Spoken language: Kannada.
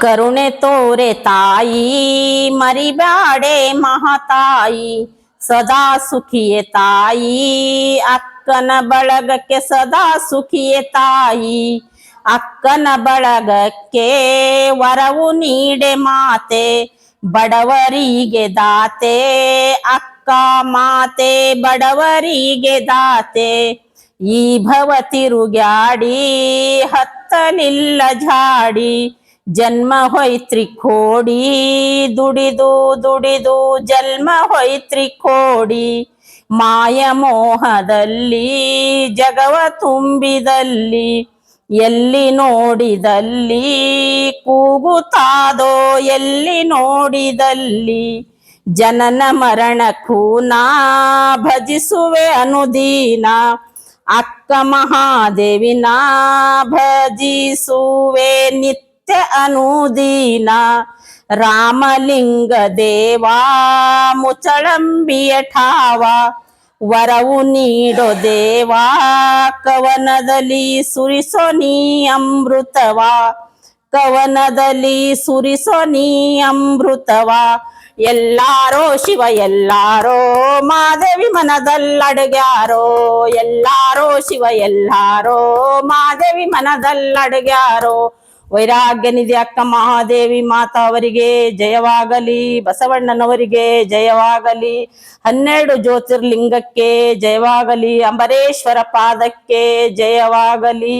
ಕರುಣೆ ತೋರೆ ತಾಯಿ ಮರಿಬ್ಯಾಡೆ ಮಹಾತಾಯಿ ಸದಾ ಸುಖಿಯೇ ತಾಯಿ ಅಕ್ಕನ ಬಳಗಕ್ಕೆ ಸದಾ ಸುಖಿಯೇ ತಾಯಿ ಅಕ್ಕನ ಬಳಗಕ್ಕೆ ವರವು ನೀಡೆ ಮಾತೆ ಬಡವರಿಗೆ ದಾತೆ ಅಕ್ಕ ಮಾತೆ ಬಡವರಿಗೆ ದಾತೆ ಈ ಭವ ತಿರುಗ್ಯಾಡಿ ಹತ್ತಲಿಲ್ಲ ಜಾಡಿ ಜನ್ಮ ಹೊಯ್ತ್ರಿ ಕೋಡಿ ದುಡಿದು ದುಡಿದು ಜನ್ಮ ಹೊಯ್ತ್ರಿ ಕೋಡಿ ಮಾಯ ಮೋಹದಲ್ಲಿ, ಜಗವ ತುಂಬಿದಲ್ಲಿ, ಎಲ್ಲಿ ನೋಡಿದಲ್ಲಿ, ಕೂಗುತ್ತಾದೋ ಎಲ್ಲಿ ನೋಡಿದಲ್ಲಿ, ಜನನ ಮರಣಕ್ಕೂ ನಾ ಭಜಿಸುವೆ ಅನುದೀನ, ಅಕ್ಕ ಮಹಾದೇವಿನ ಭಜಿಸುವೆ ನಿತ್ಯ ಅನುದೀನ ರಾಮಲಿಂಗ ದೇವಾ ಮುಚಳಂಬಿಯ ಠಾವ ವರವು ನೀಡೋ ದೇವಾ ಕವನದಲ್ಲಿ ಸುರಿಸೋ ನೀ ಅಮೃತವ ಕವನದಲ್ಲಿ ಸುರಿಸೋ ನೀ ಅಮೃತವ ಎಲ್ಲಾರೋ ಶಿವ ಎಲ್ಲಾರೋ ಮಾದೇವಿ ಮನದಲ್ಲಡಗ್ಯಾರೋ ಎಲ್ಲಾರೋ ಶಿವ ಎಲ್ಲಾರೋ ಮಾದೇವಿ ಮನದಲ್ಲಡಗ್ಯಾರೋ ವೈರಾಗ್ಯ ಅಕ್ಕ ಮಹಾದೇವಿ ಮಾತಾ ಅವರಿಗೆ ಜಯವಾಗಲಿ ಬಸವಣ್ಣನವರಿಗೆ ಜಯವಾಗಲಿ ಹನ್ನೆರಡು ಜ್ಯೋತಿರ್ಲಿಂಗಕ್ಕೆ ಜಯವಾಗಲಿ ಅಂಬರೇಶ್ವರ ಪಾದಕ್ಕೆ ಜಯವಾಗಲಿ.